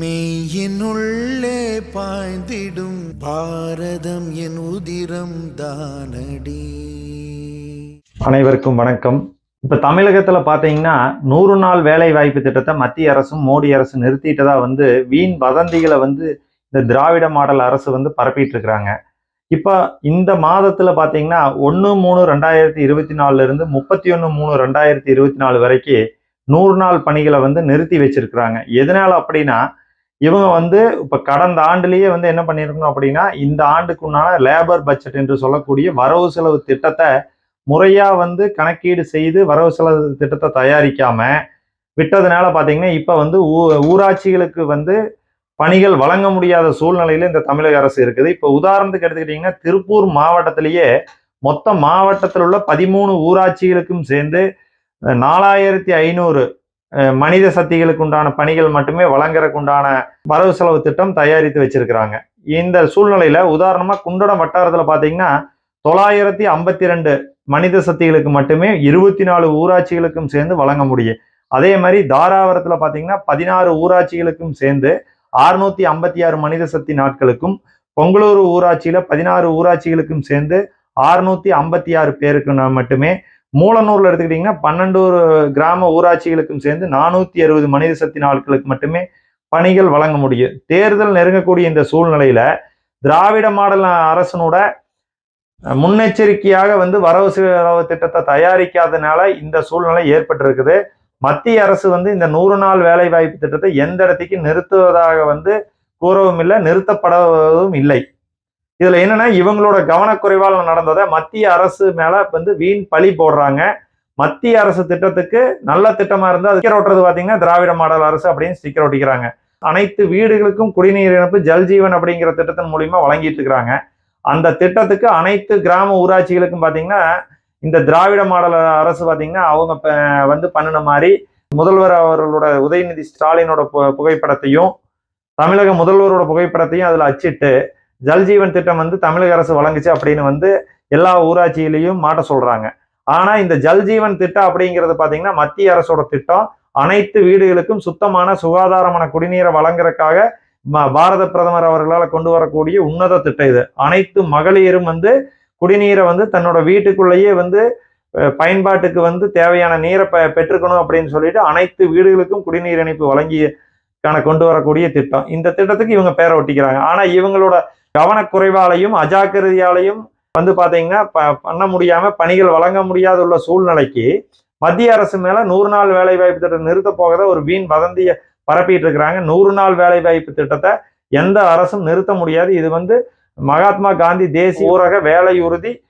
மெய்யினுள்ளே பாய்ந்திடும் பாரதம் என் உதிரம் தானடி. அனைவருக்கும் வணக்கம். இப்போ தமிழகத்தில் பார்த்தீங்கன்னா நூறு நாள் வேலை வாய்ப்பு திட்டத்தை மத்திய அரசும் மோடி அரசு நிறுத்திட்டதா வந்து வீண் வதந்திகளை வந்து இந்த திராவிட மாடல் அரசு வந்து பரப்பிட்டு இருக்கிறாங்க இப்போ இந்த மாதத்தில் பார்த்தீங்கன்னா ஒன்று மூணு ரெண்டாயிரத்தி இருபத்தி நாலுல இருந்து முப்பத்தி ஒன்று மூணு ரெண்டாயிரத்தி இருபத்தி நாலு வரைக்கும் நூறு நாள் பணிகளை வந்து நிறுத்தி வச்சிருக்கிறாங்க. எதனால அப்படின்னா இவங்க வந்து இப்போ கடந்த ஆண்டுலேயே வந்து என்ன பண்ணியிருக்கணும் அப்படின்னா இந்த ஆண்டுக்குண்டான லேபர் பட்ஜெட் என்று சொல்லக்கூடிய வரவு செலவு திட்டத்தை முறையாக வந்து கணக்கீடு செய்து வரவு செலவு திட்டத்தை தயாரிக்காம விட்டதுனால பார்த்தீங்கன்னா இப்போ வந்து ஊ- ஊராட்சிகளுக்கு வந்து பணிகள் வழங்க முடியாத சூழ்நிலையில் இந்த தமிழக அரசு இருக்குது. இப்போ உதாரணத்துக்கு எடுத்துக்கிட்டிங்கன்னா திருப்பூர் மாவட்டத்திலேயே மொத்த மாவட்டத்தில் உள்ள பதிமூணு ஊராட்சிகளுக்கும் சேர்ந்து நாலாயிரத்தி ஐநூறு மனித சக்திகளுக்கு உண்டான பணிகள் மட்டுமே வழங்குறதுக்கு உண்டான வரவு செலவு திட்டம் தயாரித்து வச்சிருக்கிறாங்க. இந்த சூழ்நிலையில உதாரணமா குண்டடம் வட்டாரத்துல பாத்தீங்கன்னா தொள்ளாயிரத்தி ஐம்பத்தி ரெண்டு மனித சக்திகளுக்கு மட்டுமே இருபத்தி நாலு ஊராட்சிகளுக்கும் சேர்ந்து வழங்க முடியும். அதே மாதிரி தாராவரத்தில் பார்த்தீங்கன்னா பதினாறு ஊராட்சிகளுக்கும் சேர்ந்து அறுநூத்தி ஐம்பத்தி ஆறு மனித சக்தி நாட்களுக்கும் பொங்கலூர் ஊராட்சியில பதினாறு ஊராட்சிகளுக்கும் சேர்ந்து அறுநூத்தி ஐம்பத்தி ஆறு பேருக்கு மட்டுமே மூலநூரில் எடுத்துக்கிட்டிங்கன்னா பன்னெண்டு கிராம ஊராட்சிகளுக்கும் சேர்ந்து நானூற்றி அறுபது மனித சக்தி நாட்களுக்கு மட்டுமே பணிகள் வழங்க முடியும். தேர்தல் நெருங்கக்கூடிய இந்த சூழ்நிலையில் திராவிட மாடல் அரசனோட முன்னெச்சரிக்கையாக வந்து வரவு செலவு திட்டத்தை தயாரிக்காதனால இந்த சூழ்நிலை ஏற்பட்டிருக்குது. மத்திய அரசு வந்து இந்த நூறு நாள் வேலை வாய்ப்பு திட்டத்தை எந்த இடத்துக்கு நிறுத்துவதாக வந்து கூறவும் இல்லை நிறுத்தப்படுவதும் இல்லை. இதுல என்னன்னா இவங்களோட கவனக்குறைவால் நடந்ததை மத்திய அரசு மேல வந்து வீண் பழி போடுறாங்க. மத்திய அரசு திட்டத்துக்கு நல்ல திட்டமா இருந்தா அது ஸ்டிக்கர் ஓட்டுறது பாத்தீங்கன்னா திராவிட மாடல் அரசு அப்படின்னு ஸ்டிக்கர் ஒட்டிக்கிறாங்க. அனைத்து வீடுகளுக்கும் குடிநீர் இணைப்பு ஜல்ஜீவன் அப்படிங்கிற திட்டத்தின் மூலியமா வழங்கிட்டு இருக்கிறாங்க. அந்த திட்டத்துக்கு அனைத்து கிராம ஊராட்சிகளுக்கும் பார்த்தீங்கன்னா இந்த திராவிட மாடல் அரசு பார்த்தீங்கன்னா அவங்க வந்து பண்ணின மாதிரி முதல்வர் அவர்களோட உதயநிதி ஸ்டாலினோட பு- புகைப்படத்தையும் தமிழக முதல்வரோட புகைப்படத்தையும் அதில் அச்சிட்டு ஜல்ஜீவன் திட்டம் வந்து தமிழக அரசு வழங்குச்சு அப்படின்னு வந்து எல்லா ஊராட்சியிலையும் மாட்ட சொல்றாங்க. ஆனா இந்த ஜல்ஜீவன் திட்டம் அப்படிங்கிறது பார்த்தீங்கன்னா மத்திய அரசோட திட்டம். அனைத்து வீடுகளுக்கும் சுத்தமான சுகாதாரமான குடிநீரை வழங்குறதுக்காக ம- பாரத பிரதமர் அவர்களால் கொண்டு வரக்கூடிய உன்னத திட்டம் இது. அனைத்து மகளிரும் வந்து குடிநீரை வந்து தன்னோட வீட்டுக்குள்ளேயே வந்து பயன்பாட்டுக்கு வந்து தேவையான நீரை ப பெற்றுக்கணும் அப்படின்னு சொல்லிட்டு அனைத்து வீடுகளுக்கும் குடிநீர் இணைப்பு வழங்கி கொண்டு வரக்கூடிய திட்டம். இந்த திட்டத்துக்கு இவங்க பேரை ஒட்டிக்கிறாங்க. ஆனா இவங்களோட கவனக்குறைவாலையும் அஜாக்கிரதையாலையும் வந்து பார்த்தீங்கன்னா ப- பண்ண முடியாமல் பணிகள் வழங்க முடியாத உள்ள சூழ்நிலைக்கு மத்திய அரசு மேலே நூறு நாள் வேலை வாய்ப்பு திட்டம் நிறுத்த போகிறத ஒரு வீண் வதந்தியை பரப்பிட்டு இருக்கிறாங்க. நூறு நாள் வேலை வாய்ப்பு திட்டத்தை எந்த அரசும் நிறுத்த முடியாது. இது வந்து மகாத்மா காந்தி தேசிய ஊரக வேலை உறுதி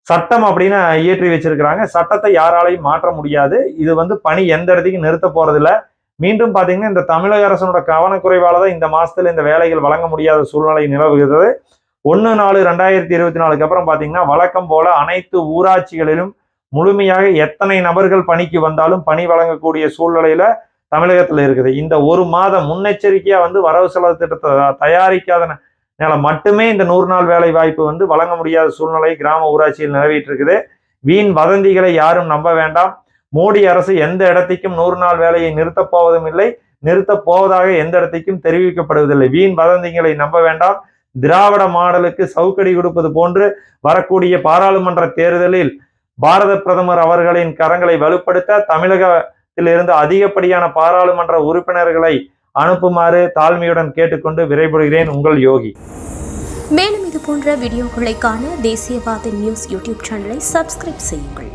சட்டம் அப்படின்னு இயற்றி வச்சிருக்கிறாங்க. சட்டத்தை யாராலையும் மாற்ற முடியாது. இது வந்து பணி எந்த இடத்துக்கும் நிறுத்த போறதில்லை. மீண்டும் பாத்தீங்கன்னா இந்த தமிழக அரசனோட கவனக்குறைவால தான் இந்த மாசத்துல இந்த வேலைகள் வழங்க முடியாத சூழ்நிலை நிலவுகிறது. ஒன்று நாலு ரெண்டாயிரத்தி இருபத்தி நாலுக்கு அப்புறம் பாத்தீங்கன்னா வழக்கம் போல அனைத்து ஊராட்சிகளிலும் முழுமையாக எத்தனை நபர்கள் பணிக்கு வந்தாலும் பணி வழங்கக்கூடிய சூழ்நிலையில தமிழகத்துல இருக்குது. இந்த ஒரு மாதம் முன்னெச்சரிக்கையா வந்து வரவு செலவு திட்டத்தை தயாரிக்காத தயாரிக்காதனால மட்டுமே இந்த நூறு நாள் வேலை வாய்ப்பு வந்து வழங்க முடியாத சூழ்நிலை கிராம ஊராட்சியில் நிலவிட்டு இருக்குது. வீண் வதந்திகளை யாரும் நம்ப வேண்டாம். மோடி அரசு எந்த இடத்திற்கும் நூறு நாள் வேலையை நிறுத்தப் போவதும் இல்லை நிறுத்தப் போவதாக எந்த இடத்துக்கும் தெரிவிக்கப்படுவதில்லை. வீண் வதந்திகளை நம்ப வேண்டாம். திராவிட மாடலுக்கு சவுக்கடி கொடுப்பது போன்று வரக்கூடிய பாராளுமன்ற தேர்தலில் பாரத பிரதமர் அவர்களின் கரங்களை வலுப்படுத்த தமிழகத்திலிருந்து அதிகப்படியான பாராளுமன்ற உறுப்பினர்களை அனுப்புமாறு தாழ்மையுடன் கேட்டுக்கொண்டு விரைபடுகிறேன் உங்கள் யோகி. மேலும் இது போன்ற வீடியோக்களை காண தேசியவாத நியூஸ் யூடியூப் சேனலை சப்ஸ்கிரைப் செய்யுங்கள்.